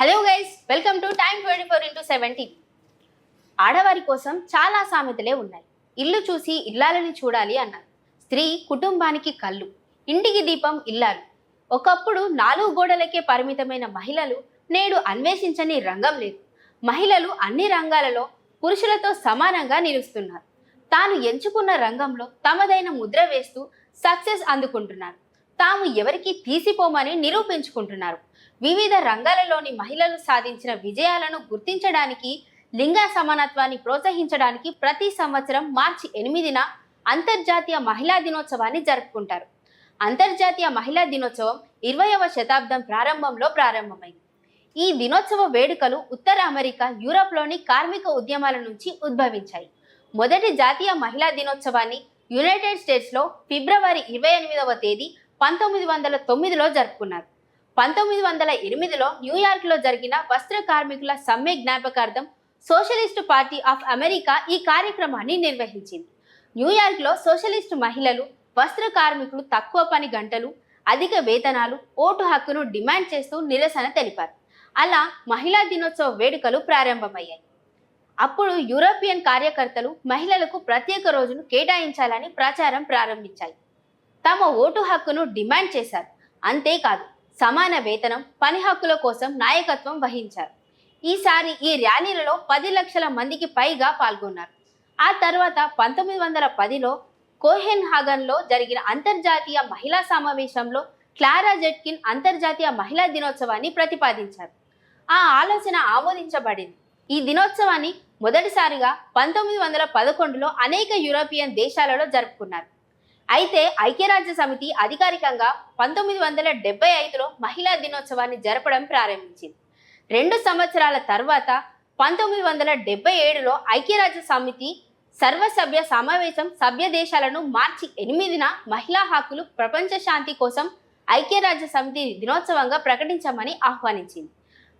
Hello guys welcome to time twenty four into seventeen ఆడవారి కోసం చాలా సామెతలే ఉన్నాయి. ఇల్లు చూసి ఇల్లాలని చూడాలి అన్నారు. స్త్రీ కుటుంబానికి కళ్ళు ఇంటికి దీపం ఇల్లాలు. ఒకప్పుడు నాలుగు గోడలకే పరిమితమైన మహిళలు నేడు అన్వేషించని రంగం లేదు. మహిళలు అన్ని రంగాలలో పురుషులతో సమానంగా నిలుస్తున్నారు. తాను ఎంచుకున్న రంగంలో తమదైన ముద్ర వేస్తూ సక్సెస్ అందుకుంటున్నారు. తాము ఎవరికి తీసిపోమని నిరూపించుకుంటున్నారు. వివిధ రంగాలలోని మహిళలు సాధించిన విజయాలను గుర్తించడానికి లింగ సమానత్వాన్ని ప్రోత్సహించడానికి ప్రతి సంవత్సరం మార్చి ఎనిమిదిన అంతర్జాతీయ మహిళా దినోత్సవాన్ని జరుపుకుంటారు. అంతర్జాతీయ మహిళా దినోత్సవం ఇరవయవ శతాబ్దం ప్రారంభంలో ప్రారంభమైంది. ఈ దినోత్సవ వేడుకలు ఉత్తర అమెరికా యూరప్లోని కార్మిక ఉద్యమాల నుంచి ఉద్భవించాయి. మొదటి జాతీయ మహిళా దినోత్సవాన్ని యునైటెడ్ స్టేట్స్లో ఫిబ్రవరి ఇరవై ఎనిమిదవ తేదీ పంతొమ్మిది వందల తొమ్మిదిలో జరుపుకున్నారు. పంతొమ్మిది వందల ఎనిమిదిలో న్యూయార్క్లో జరిగిన వస్త్ర కార్మికుల సమ్మె జ్ఞాపకార్థం సోషలిస్టు పార్టీ ఆఫ్ అమెరికా ఈ కార్యక్రమాన్ని నిర్వహించింది. న్యూయార్క్లో సోషలిస్టు మహిళలు వస్త్ర కార్మికులు తక్కువ పని గంటలు అధిక వేతనాలు ఓటు హక్కును డిమాండ్ చేస్తూ నిరసన తెలిపారు. అలా మహిళా దినోత్సవ వేడుకలు ప్రారంభమయ్యాయి. అప్పుడు యూరోపియన్ కార్యకర్తలు మహిళలకు ప్రత్యేక రోజును కేటాయించాలని ప్రచారం ప్రారంభించాయి. తమ ఓటు హక్కును డిమాండ్ చేశారు. అంతేకాదు సమాన వేతనం పని హక్కుల కోసం నాయకత్వం వహించారు. ఈసారి ఈ ర్యాలీలలో పది లక్షల మందికి పైగా పాల్గొన్నారు. ఆ తర్వాత పంతొమ్మిది వందల పదిలో కోహెన్ హాగన్లో జరిగిన అంతర్జాతీయ మహిళా సమావేశంలో క్లారా జెట్కిన్ అంతర్జాతీయ మహిళా దినోత్సవాన్ని ప్రతిపాదించారు. ఆ ఆలోచన ఆమోదించబడింది. ఈ దినోత్సవాన్ని మొదటిసారిగా పంతొమ్మిది వందల పదకొండులో అనేక యూరోపియన్ దేశాలలో జరుపుకున్నారు. అయితే ఐక్యరాజ్య సమితి అధికారికంగా పంతొమ్మిది వందల డెబ్బై ఐదులో మహిళా దినోత్సవాన్ని జరపడం ప్రారంభించింది. రెండు సంవత్సరాల తర్వాత పంతొమ్మిది వందల డెబ్బై ఏడులో ఐక్యరాజ్య సమితి సర్వసభ్య సమావేశం సభ్య దేశాలను మార్చి ఎనిమిదిన మహిళా హక్కులు ప్రపంచ శాంతి కోసం ఐక్యరాజ్య సమితి దినోత్సవంగా ప్రకటించమని ఆహ్వానించింది.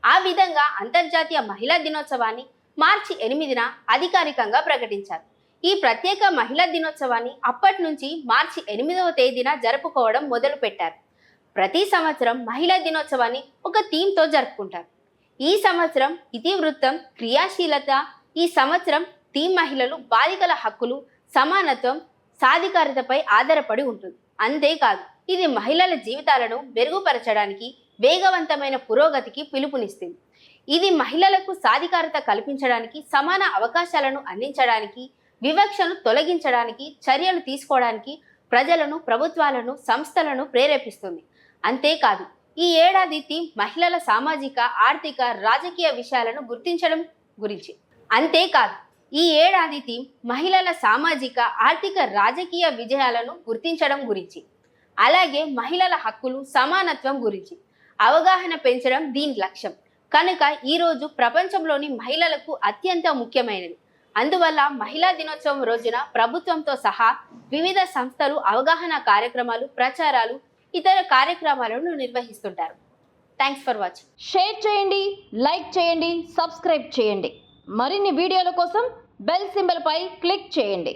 ఆ విధంగా అంతర్జాతీయ మహిళా దినోత్సవాన్ని మార్చి ఎనిమిదిన అధికారికంగా ప్రకటించారు. ఈ ప్రత్యేక మహిళా దినోత్సవాన్ని అప్పటి నుంచి మార్చి ఎనిమిదవ తేదీన జరుపుకోవడం మొదలు పెట్టారు ప్రతి సంవత్సరం మహిళా దినోత్సవాన్ని ఒక థీమ్తో జరుపుకుంటారు. ఈ సంవత్సరం ఇతివృత్తం క్రియాశీలత ఈ సంవత్సరం థీమ్ మహిళలు బాలికల హక్కులు సమానత్వం సాధికారతపై ఆధారపడి ఉంటుంది. అంతేకాదు ఇది మహిళల జీవితాలను మెరుగుపరచడానికి వేగవంతమైన పురోగతికి పిలుపునిస్తుంది. ఇది మహిళలకు సాధికారత కల్పించడానికి సమాన అవకాశాలను అందించడానికి వివక్షను తొలగించడానికి చర్యలు తీసుకోవడానికి ప్రజలను ప్రభుత్వాలను సంస్థలను ప్రేరేపిస్తుంది. అంతేకాదు ఈ ఏడాది థీమ్ మహిళల సామాజిక ఆర్థిక రాజకీయ విషయాలను గుర్తించడం గురించి. అంతేకాదు ఈ ఏడాది థీమ్ మహిళల సామాజిక ఆర్థిక రాజకీయ విజయాలను గుర్తించడం గురించి. అలాగే మహిళల హక్కులు సమానత్వం గురించి. అవగాహన పెంచడం దీని లక్ష్యం. కనుక ఈరోజు ప్రపంచంలోని మహిళలకు అత్యంత ముఖ్యమైనది. అందువల్ల మహిళా దినోత్సవం రోజున ప్రభుత్వంతో సహా వివిధ సంస్థలు అవగాహన కార్యక్రమాలు ప్రచారాలు ఇతర కార్యక్రమాలను నిర్వహిస్తుంటారు. థ్యాంక్స్ ఫర్ వాచింగ్ షేర్ చేయండి లైక్ చేయండి సబ్స్క్రైబ్ చేయండి. మరిన్ని వీడియోల కోసం బెల్ సింబల్పై క్లిక్ చేయండి.